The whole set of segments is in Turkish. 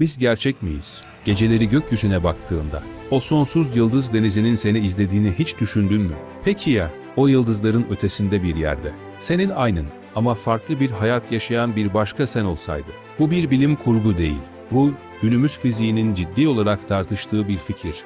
Biz gerçek miyiz? Geceleri gökyüzüne baktığında, o sonsuz yıldız denizinin seni izlediğini hiç düşündün mü? Peki ya, o yıldızların ötesinde bir yerde, senin aynın ama farklı bir hayat yaşayan bir başka sen olsaydı? Bu bir bilim kurgu değil. Bu, günümüz fiziğinin ciddi olarak tartıştığı bir fikir.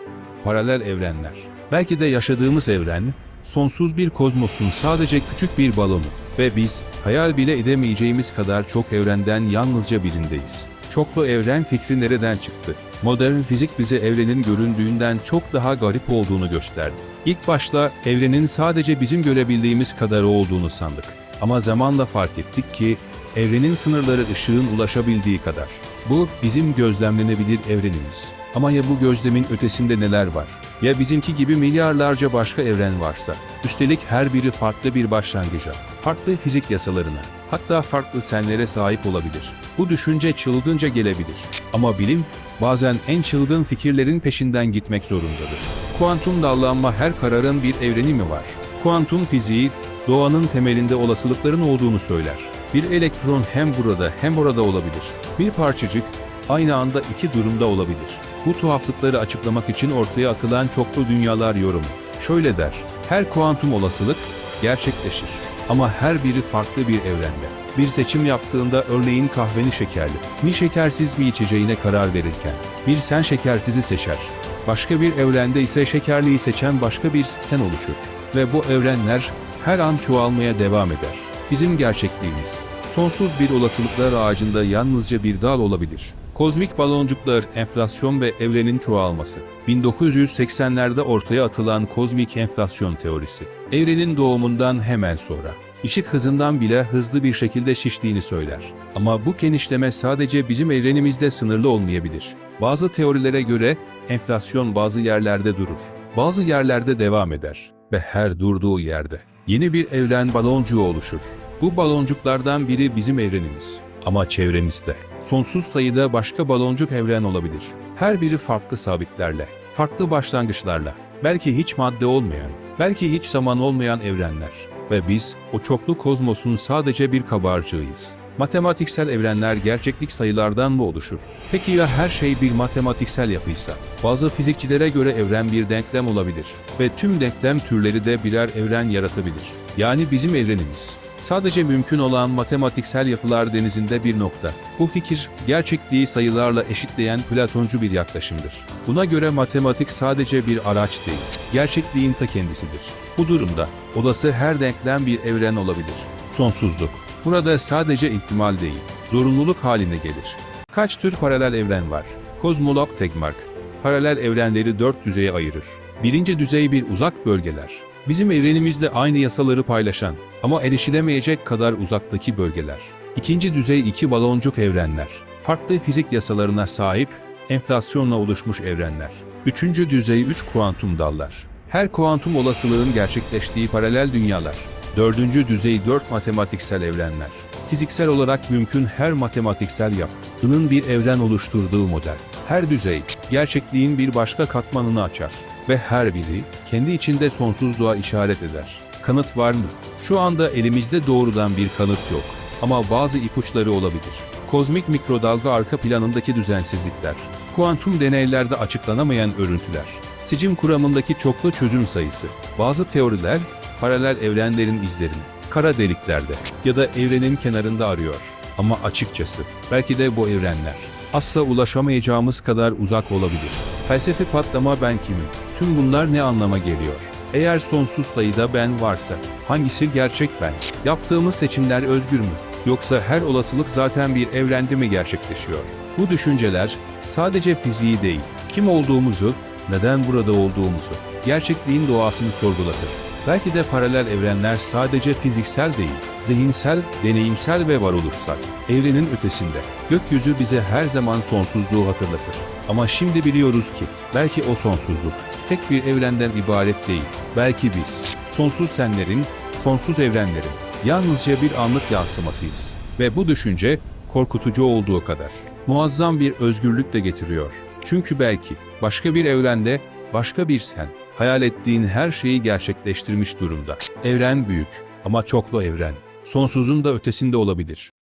Paralel evrenler. Belki de yaşadığımız evren, sonsuz bir kozmosun sadece küçük bir balonu ve biz hayal bile edemeyeceğimiz kadar çok evrenden yalnızca birindeyiz. Çoklu evren fikri nereden çıktı? Modern fizik bize evrenin göründüğünden çok daha garip olduğunu gösterdi. İlk başta evrenin sadece bizim görebildiğimiz kadar olduğunu sandık. Ama zamanla fark ettik ki evrenin sınırları ışığın ulaşabildiği kadar. Bu bizim gözlemlenebilir evrenimiz. Ama ya bu gözlemin ötesinde neler var? Ya bizimki gibi milyarlarca başka evren varsa? Üstelik her biri farklı bir başlangıca, farklı fizik yasalarına, hatta farklı senlere sahip olabilir. Bu düşünce çılgınca gelebilir. Ama bilim bazen en çılgın fikirlerin peşinden gitmek zorundadır. Kuantum dallanma her kararın bir evreni mi var? Kuantum fiziği doğanın temelinde olasılıkların olduğunu söyler. Bir elektron hem burada hem orada olabilir. Bir parçacık aynı anda iki durumda olabilir. Bu tuhaflıkları açıklamak için ortaya atılan çoklu dünyalar yorumu. Şöyle der, her kuantum olasılık gerçekleşir. Ama her biri farklı bir evrende. Bir seçim yaptığında örneğin kahveni şekerli, mi şekersiz mi içeceğine karar verirken, bir sen şekersizi seçer. Başka bir evrende ise şekerliyi seçen başka bir sen oluşur. Ve bu evrenler her an çoğalmaya devam eder. Bizim gerçekliğimiz, sonsuz bir olasılıklar ağacında yalnızca bir dal olabilir. Kozmik baloncuklar, enflasyon ve evrenin çoğalması. 1980'lerde ortaya atılan kozmik enflasyon teorisi. Evrenin doğumundan hemen sonra ışık hızından bile hızlı bir şekilde şiştiğini söyler. Ama bu genişleme sadece bizim evrenimizde sınırlı olmayabilir. Bazı teorilere göre enflasyon bazı yerlerde durur, bazı yerlerde devam eder ve her durduğu yerde yeni bir evren baloncuğu oluşur. Bu baloncuklardan biri bizim evrenimiz. Ama çevremizde sonsuz sayıda başka baloncuk evren olabilir. Her biri farklı sabitlerle, farklı başlangıçlarla, belki hiç madde olmayan, belki hiç zaman olmayan evrenler. Ve biz o çoklu kozmosun sadece bir kabarcığıyız. Matematiksel evrenler gerçeklik sayılardan mı oluşur? Peki ya her şey bir matematiksel yapıysa? Bazı fizikçilere göre evren bir denklem olabilir ve tüm denklem türleri de birer evren yaratabilir. Yani bizim evrenimiz. Sadece mümkün olan matematiksel yapılar denizinde bir nokta. Bu fikir, gerçekliği sayılarla eşitleyen Platoncu bir yaklaşımdır. Buna göre matematik sadece bir araç değil, gerçekliğin ta kendisidir. Bu durumda, olası her denklem bir evren olabilir. Sonsuzluk. Burada sadece ihtimal değil, zorunluluk haline gelir. Kaç tür paralel evren var? Kozmolog Tegmark, paralel evrenleri dört düzeye ayırır. Birinci düzey bir uzak bölgeler. Bizim evrenimizde aynı yasaları paylaşan ama erişilemeyecek kadar uzaktaki bölgeler. İkinci düzey iki baloncuk evrenler. Farklı fizik yasalarına sahip, enflasyonla oluşmuş evrenler. Üçüncü düzey üç kuantum dallar. Her kuantum olasılığın gerçekleştiği paralel dünyalar. Dördüncü düzey dört matematiksel evrenler. Fiziksel olarak mümkün her matematiksel yapının bir evren oluşturduğu model. Her düzey, gerçekliğin bir başka katmanını açar ve her biri kendi içinde sonsuzluğa işaret eder. Kanıt var mı? Şu anda elimizde doğrudan bir kanıt yok ama bazı ipuçları olabilir. Kozmik mikrodalga arka planındaki düzensizlikler, kuantum deneylerde açıklanamayan örüntüler, sicim kuramındaki çoklu çözüm sayısı, bazı teoriler paralel evrenlerin izlerini, kara deliklerde ya da evrenin kenarında arıyor. Ama açıkçası belki de bu evrenler asla ulaşamayacağımız kadar uzak olabilir. Felsefe patlama ben kimim? Tüm bunlar ne anlama geliyor? Eğer sonsuz sayıda ben varsa, hangisi gerçek ben? Yaptığımız seçimler özgür mü? Yoksa her olasılık zaten bir evrende mi gerçekleşiyor? Bu düşünceler sadece fiziği değil, kim olduğumuzu, neden burada olduğumuzu, gerçekliğin doğasını sorgulatır. Belki de paralel evrenler sadece fiziksel değil, zihinsel, deneyimsel ve varoluşsal. Evrenin ötesinde. Gökyüzü bize her zaman sonsuzluğu hatırlatır. Ama şimdi biliyoruz ki belki o sonsuzluk tek bir evrenden ibaret değil. Belki biz sonsuz senlerin, sonsuz evrenlerin yalnızca bir anlık yansımasıyız. Ve bu düşünce korkutucu olduğu kadar muazzam bir özgürlük de getiriyor. Çünkü belki başka bir evrende başka bir sen hayal ettiğin her şeyi gerçekleştirmiş durumda. Evren büyük ama çoklu evren. Sonsuzun da ötesinde olabilir.